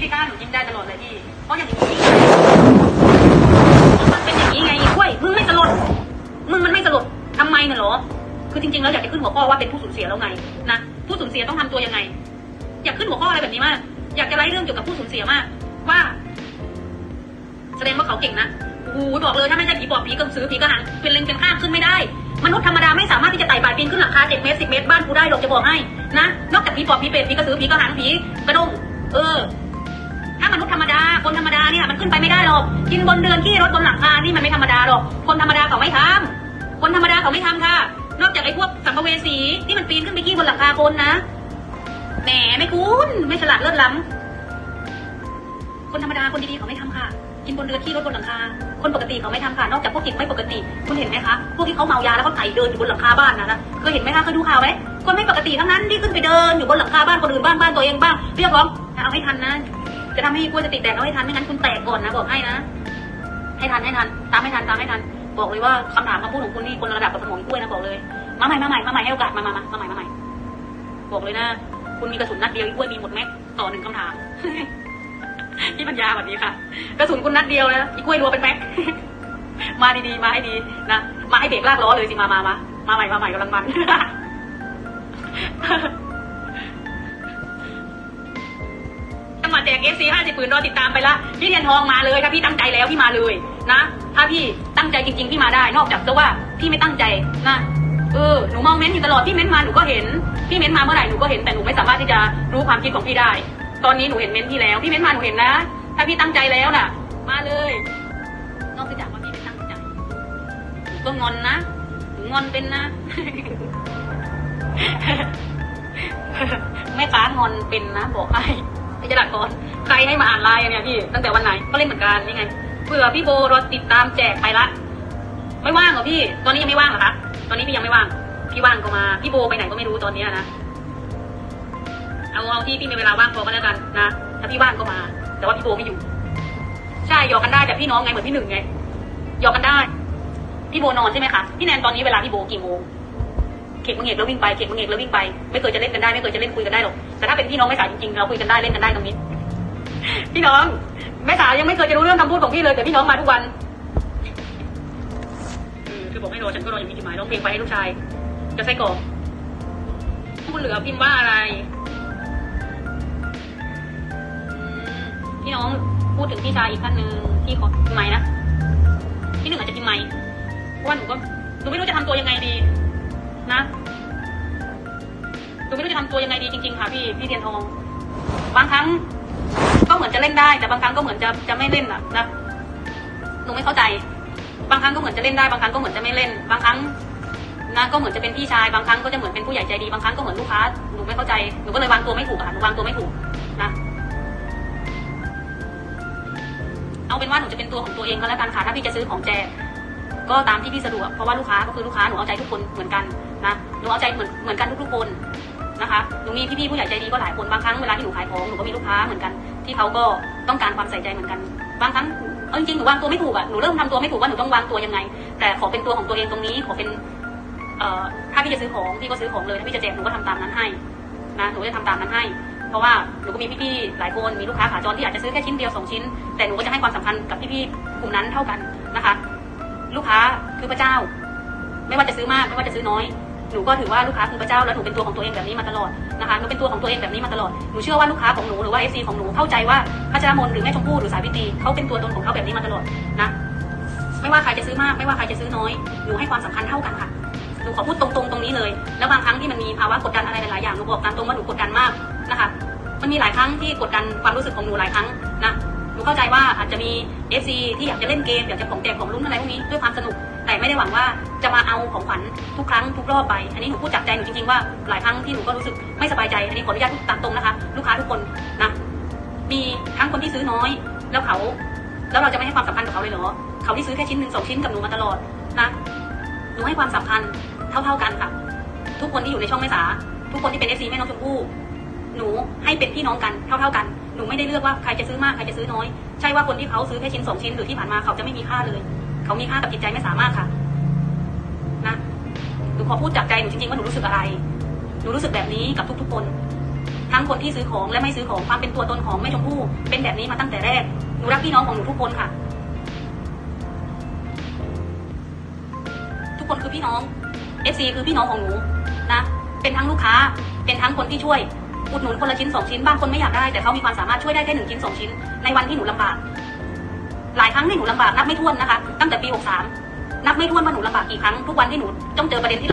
พี่พิก้าหนูยิ้มได้ตลอดเลยพี่ เพราะอย่างนี้มันเป็นอย่างนี้ไงกล้วยมึงไม่สลดมึงมันไม่สลดทำไมน่ะหรอ คือจริงๆแล้วอยากจะขึ้นหัวข้อว่าเป็นผู้สูญเสียแล้วไงนะ ผู้สูญเสียต้องทำตัวยังไง อยากขึ้นหัวข้ออะไรแบบนี้มาก อยากจะไล่เรื่องเกี่ยวกับผู้สูญเสียมาก ว่า แสดงว่าเขาเก่งนะโอ้โหบอกเลยถ้าไม่ใช่ผีปอบผีกระสือผีกระหังเป็นเล็งเป็นข้างขึ้นไม่ได้ มนุษย์ธรรมดาไม่สามารถที่จะไต่ป่ายปีนขึ้นหลังคาเจ็ดเมตรสิบเมตรบ้านกูได้หรอกจะบอกให้นะ นอกจากผีปอบผีเป็ดผีกระสือผีกระหังผีกระด้งเออ นุษย์ธรรมดา คนธรรมดาเนี่ยมันขึ้นไปไม่ได้หรอก กินบนเรือนขี้รถบนหลังคา นี่มันไม่ธรรมดาหรอก คนธรรมดาเขาไม่ทำคนธรรมดาเขาไม่ทำค่ะ นอกจากไอ้พวกสัมภเวสีที่มันปีนขึ้นไปขี้บนหลังคาคนนะ แหมไม่คุ้นไม่ฉลาดเลิศล้ำคนธรรมดาคนดีๆเขาไม่ทำค่ะ กินบนเรือนขี้รถบนหลังคา คนปกติเขาไม่ทำค่ะ นอกจากพวกจิตไม่ปกติ คุณเห็นไหมคะ พวกที่เขาเมายาแล้วเขาไต่เดินอยู่บนหลังคาบ้านนะนะเคยเห็นไหมคะเคยดูข่าวไหมคนไม่ปกติทั้งนั้นที่ขึ้นไปเดินอยู่บนหลังคาบ้านคนอื่นบ้างบ้านตัวเองบ้างเรียกร้องเอาให้ทันนะ จะทำให้กลัวจะติดแดดเอาให้ทันไม่งั้นคุณแตกก่อนนะบอกให้นะ ให้ทันให้ทัน ตามให้ทันตามให้ทัน บอกเลยว่าคำถามคำพูดของคุณนี่คนระดับกับสมองกล้วยนะบอกเลย มาใหม่มาใหม่มาใหม่ให้โอกาสมามามามาใหม่มาใหม่บอกเลยนะ คุณมีกระสุนนัดเดียวกล้วยมีหมดแม็กต่อหนึ่งคำถามพี่ปัญญาแบบนี้ค่ะกระสุนคุณนัดเดียวนะอีกล้วยรัวเป็นแม็กมาดีๆมาให้ดีนะมาให้เบรกลากล้อเลยสิมามามามาใหม่มาใหม่กำลังมัน แจกเอฟซีห้าสิบปืนรอติดตามไปละพี่เทียนทองมาเลยถ้าพี่ตั้งใจแล้วพี่มาเลยนะถ้าพี่ตั้งใจจริงๆพี่มาได้ นอกจากจะว่าพี่ไม่ตั้งใจนะเออหนูมองเม้นต์อยู่ตลอดพี่เม้นต์มาหนูก็เห็นพี่เม้นต์มาเมื่อไหร่หนูก็เห็นแต่หนูไม่สามารถที่จะรู้ความคิดของพี่ได้ ตอนนี้หนูเห็นเม้นต์พี่แล้วพี่เม้นต์มาหนูเห็นนะ ถ้าพี่ตั้งใจแล้วน่ะ มาเลย นอกจากว่าพี่ไม่ตั้งใจหนูก็งอนนะหนูงอนเป็นนะแม่ค้างอนเป็นนะบอกให้ ไอ้จดัดก่อนใครให้มาอ่านไลน์อะเนี่ยพี่ตั้งแต่วันไหนก็เล่นเหมือนกันนี่ไงเผื่อพี่โบรอติดตามแจกไปละ ไม่ว่างเหรอพี่ ตอนนี้ยังไม่ว่างเหรอคะตอนนี้พี่ยังไม่ว่าง พี่ว่างก็มาพี่โบไปไหนก็ไม่รู้ตอนนี้นะเอาเอาที่พี่มีเวลาว่างพอก็แล้วกันนะถ้าพี่ว่างก็มา แต่ว่าพี่โบไม่อยู่ ใช่หยอกกันได้แต่พี่น้องไงเหมือนพี่หนึ่งไงหยอกกันได้ พี่โบนอนใช่ไหมคะพี่แนนตอนนี้เวลาพี่โบกี่โมง เข็กมังเอกแล้ววิ่งไปเข็กมังเอกแล้ววิ่งไป ไม่เคยจะเล่นกันได้ไม่เคยจะเล่นคุยกันได้หรอกแต่ถ้าเป็นพี่น้องแม่สาวจริงๆเราคุยกันได้เล่นกันได้ตรงนี้พี่น้องแม่สาวยังไม่เคยจะรู้เรื่องคำพูดของพี่เลยแต่พี่น้องมาทุกวันคือบอกให้รอฉันก็รออย่างมีจุดหมายร้องเพลงไปให้ลูกชาย จะใส่กรอกพูดเหลือพิมพ์ว่าอะไรพี่น้องพูดถึงพี่ชายอีกท่านหนึ่งที่ขอพิมพ์ไหมนะพี่หนึ่งอาจจะพิมพ์ไหมเพราะว่าหนูก็หนูไม่รู้จะทำตัวยังไงดี นูไม่รู้จะทำตัวยังไงดีจริงๆค่ะพี่พี่เทียนทอง บางครั้ง ก็เหมือนจะเล่นได้ แต่บางครั้งก็เหมือนจะจะไม่เล่นอะนะหนูไม่เข้าใจ บางครั้งก็เหมือนจะเล่นได้ บางครั้งก็เหมือนจะไม่เล่น บางครั้งนะก็เหมือนจะเป็นพี่ชาย บางครั้งก็จะเหมือนเป็นผู้ใหญ่ใจดี บางครั้งก็เหมือนลูกค้า หนูไม่เข้าใจ หนูก็เลยวางตัวไม่ถูกอะค่ะหนูวางตัวไม่ถูกนะ เอาเป็นว่าหนูจะเป็นตัวของตัวเองก็แล้วกันค่ะ ถ้าพี่จะซื้อของแจกก็ตามที่พี่สะดวก เพราะว่าลูกค้าก็คือลูกค้า หนูเอาใจทุกคนเหมือนกันนะ หนูเอาใจเหมือนเหมือนกันทุกๆคน นะคะหนูมีพี่ๆผู้ใหญ่ใจดีก็หลายคนบางครั้งเวลาที่หนูขายของหนูก็มีลูกค้าเหมือนกัน ที่เขาก็ต้องการความใส่ใจเหมือนกัน บางครั้งเอาจริงๆหนูวางตัวไม่ถูกอะหนูเริ่มทำตัวไม่ถูกว่าหนูต้องวางตัวยังไง แต่ขอเป็นตัวของตัวเองตรงนี้ขอเป็นเอ่อถ้าพี่จะซื้อของพี่ก็ซื้อของเลยถ้าพี่จะแจกหนูก็ทำตามนั้นให้นะหนูจะทำตามนั้นให้ เพราะว่าหนูก็มีพี่ๆหลายคนมีลูกค้าขาจรที่อาจจะซื้อแค่ชิ้นเดียวสองชิ้น แต่หนูก็จะให้ความสำคัญกับพี่ๆกลุ่มนั้นเท่ากันนะคะ ลูกค้าคือพระเจ้า ไม่ว่าจะซื้อมากไม่ว่าจะซื้อน้อย หนูก็ถือว่าลูกค้าคือพระเจ้าแล้วหนูเป็นตัวของตัวเองแบบนี้มาตลอดนะคะหนูเป็นตัวของตัวเองแบบนี้มาตลอดหนูเชื่อว่าลูกค้าของหนูหรือว่าเอซีของหนูเข้าใจว่าพระเจ้ามนหรือแม่ชมพู่หรือสายพิตีเขาเป็นตัวตนของเขาแบบนี้มาตลอดนะไม่ว่าใครจะซื้อมากไม่ว่าใครจะซื้อน้อยหนูให้ความสำคัญเท่ากันค่ะหนูขอพูดตรงๆตรงนี้เลย แล้วบางครั้งที่มันมีภาวะกดดันอะไรหลายๆอย่างหนูบอกตามตรงว่าหนูกดดันมากนะคะมันมีหลายครั้งที่กดดันความรู้สึกของหนูหลายครั้งนะ เข้าใจว่าอาจจะมี FC ที่อยากจะเล่นเกมอยากจะของแจกของลุ้นอะไรพวกนี้ด้วยความสนุก แต่ไม่ได้หวังว่าจะมาเอาของขวัญทุกครั้งทุกรอบไป อันนี้หนูพูดจากใจหนูจริงๆว่าหลายครั้งที่หนูก็รู้สึกไม่สบายใจ อันนี้ขออนุญาตพูดตามตรงนะคะ ลูกค้าทุกคนนะมีทั้งคนที่ซื้อน้อย แล้วเขา แล้วเราจะไม่ให้ความสำคัญกับเขาเลยเหรอเขาที่ซื้อแค่ชิ้นหนึ่งสองชิ้นกับหนูมาตลอดนะหนูให้ความสำคัญเท่าๆกันค่ะ ทุกคนที่อยู่ในช่องแม่สาทุกคนที่เป็นเอซีแม่น้องชมพู่หนูให้เป็นพี่น้องกันเท่าๆกัน นูไม่ได้เลือกว่าใครจะซื้อมากใครจะซื้อน้อย ใช่ว่าคนที่เขาซื้อแค่ชิ้นสองชิ้นหรือที่ผ่านมาเขาจะไม่มีค่าเลย เขามีค่ากับจิตใจไม่สามารถค่ะ นะหนูขอพูดจากใจหนูจริงๆว่าหนูรู้สึกอะไร หนูรู้สึกแบบนี้กับทุกๆคน ทั้งคนที่ซื้อของและไม่ซื้อของความเป็นตัวตนของแม่ชมพู่เป็นแบบนี้มาตั้งแต่แรก หนูรักพี่น้องของหนูทุกคนค่ะ ทุกคนคือพี่น้อง FC คือพี่น้องของหนูนะ เป็นทั้งลูกค้า เป็นทั้งคนที่ช่วย อุดหนุนคนละชิ้นสองชิ้นบางคนไม่อยากได้แต่เขามีความสามารถช่วยได้แค่หนึ่งชิ้นสองชิ้น ในวันที่หนูลำบาก หลายครั้งที่หนูลำบากนับไม่ถ้วนนะคะ ตั้งแต่ปี 63 นับไม่ถ้วนว่าหนูลำบากกี่ครั้งทุกวันที่หนูต้องเจอประเด็นที่